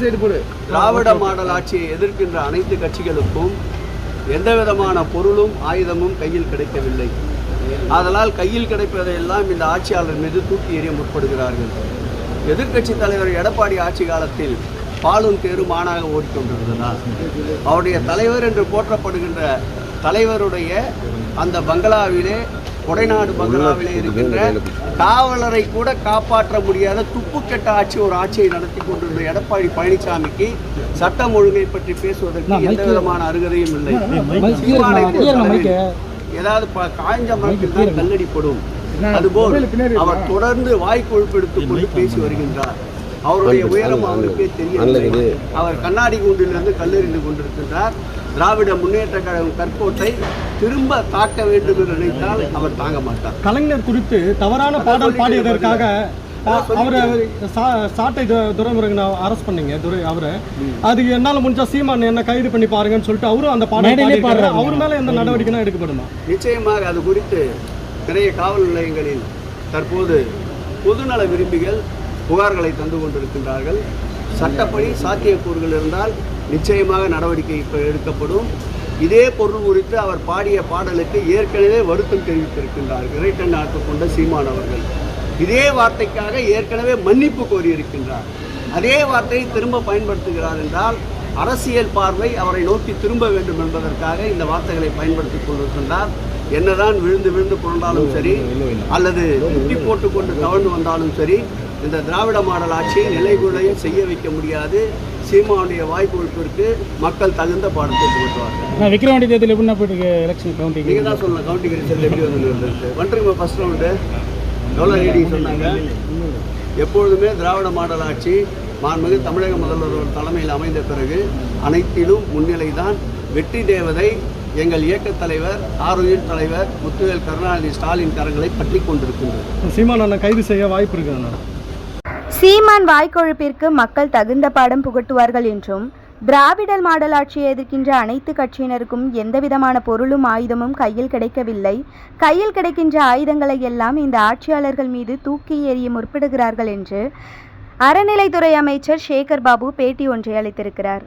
திராவிட model ஆட்சியை எதிர்க்கின்ற அனைத்து கட்சிகளுக்கும் எந்த விதமான பொருளும் ஆயுதமும் கையில் கிடைக்கவில்லை. ஆதலால் கையில் கிடைப்பதையெல்லாம் இந்த ஆட்சியாளர் மீது தூக்கி எறிய முற்படுகிறார்கள். எதிர்க்கட்சி தலைவர் எடப்பாடி ஆட்சி காலத்தில் பாலும் தேரும் மானாக ஓடிக்கொண்டிருந்ததால் அவருடைய தலைவர் என்று போற்றப்படுகின்ற தலைவருடைய அந்த பங்களாவிலே கொடைநாடு பங்களாவிலே இருக்கின்ற காவலரை கூட காப்பாற்ற முடியாத துப்புக்கெட்ட ஆட்சி ஒரு ஆட்சியை நடத்தி கொண்டிருந்த எடப்பாடி பழனிசாமிக்கு சட்டம் ஒழுங்கை பற்றி பேசுவதற்கு எந்த விதமான அருகதையும் இல்லை. ஏதாவது ப- காய்ஞ்ச மரத்தில் தான் கல்லடிப்படும் அதுபோல் அவர் தொடர்ந்து வாய் கொழுப்பெடுத்துக் கொண்டு பேசி வருகின்றார். அவருடைய உயரம் அவருக்கே தெரியவில்லை. அவர் கண்ணாடி கூண்டிலிருந்து கல்லெறிந்து கொண்டிருக்கின்றார். திராவிட முன்னேற்ற கழகம் கற்கோட்டை திரும்ப தாக்க வேண்டும் என்று நினைத்தால் அவர் தாங்க மாட்டார். கலைஞர் குறித்து தவறான பாடல் பாடியதற்காக அவரை சா- சாட்டை து- துரைமுருகனை அரெஸ்ட் பண்ணீங்க துரை அவரை. அதுக்கு என்னால முடிஞ்சா சீமான் என்ன கைது பண்ணி பாருங்கன்னு சொல்லிட்டு அவரும் அந்த பாடல் பாடியிருக்காரு. அவர் மேல எந்த நடவடிக்கைனா எடுக்கப்படுமா? நிச்சயமாக அது குறித்து நிறைய காவல் நிலையங்களில் தற்போது பொதுநல விரும்பிகள் புகார்களை தந்து கொண்டிருக்கின்றார்கள். சட்டப்படி சாத்தியக்கூறுகள் இருந்தால் நிச்சயமாக நடவடிக்கை எடுக்கப்படும். இதே பொருள் குறித்து அவர் பாடிய பாடலுக்கு ஏற்கனவே வருத்தம் தெரிவித்திருக்கின்றார் இறைட்டன் நாட்டு கொண்ட சீமான் அவர்கள். இதே வார்த்தைக்காக ஏற்கனவே மன்னிப்பு கோரியிருக்கின்றார். அதே வார்த்தையை திரும்ப பயன்படுத்துகிறார் என்றால் அரசியல் பார்வை அவரை நோக்கி திரும்ப வேண்டும் என்பதற்காக இந்த வார்த்தைகளை பயன்படுத்திக் கொண்டிருக்கின்றார். என்னதான் விழுந்து விழுந்து புரண்டாலும் சரி அல்லது முட்டி போட்டுக்கொண்டு கவர்ந்து வந்தாலும் சரி இந்த திராவிட மாடல் ஆட்சியை நிலைகுலைய செய்ய வைக்க முடியாது. சீமானுடைய வாய்ப்பு மக்கள் தகுந்த பாடத்தை நான் விக்ரவாண்டி தேர்தல் எப்படின்னா போயிட்டு எலெக்ஷன் கவுண்டிங் நீங்கள் தான் சொல்லலாம் கவுண்டிங் ரிசல்ட் எப்படி வந்து? வந்துருங்க ஃபர்ஸ்ட் ரவுண்டு எவ்வளோ ரீடிங் சொன்னாங்க. எப்பொழுதுமே திராவிட மாடல் ஆட்சி மாண்புமிகு தமிழக முதல்வர் தலைமையில் அமைந்த பிறகு அனைத்திலும் முன்னிலை தான் வெற்றி தேவதை எங்கள் இயக்கத் தலைவர் ஆரோக்கிய தலைவர் முத்துவேல் கருணாநிதி ஸ்டாலின் கரங்களை பற்றி கொண்டிருக்கின்றது. சீமான் அண்ணன் கைது செய்ய வாய்ப்பு இருக்கு அண்ணா சீமான் வாய்க்கொழுப்பிற்கு மக்கள் தகுந்த பாடம் புகட்டுவார்கள் என்றும் திராவிடர் மாடல் ஆட்சியை எதிர்க்கின்ற அனைத்து கட்சியினருக்கும் எந்தவிதமான பொருளும் ஆயுதமும் கையில் கிடைக்கவில்லை. கையில் கிடைக்கின்ற ஆயுதங்களை எல்லாம் இந்த ஆட்சியாளர்கள் மீது தூக்கி எறிய முற்படுகிறார்கள் என்று அறநிலைத்துறை அமைச்சர் சேகர் பாபு பேட்டி ஒன்றை அளித்திருக்கிறார்.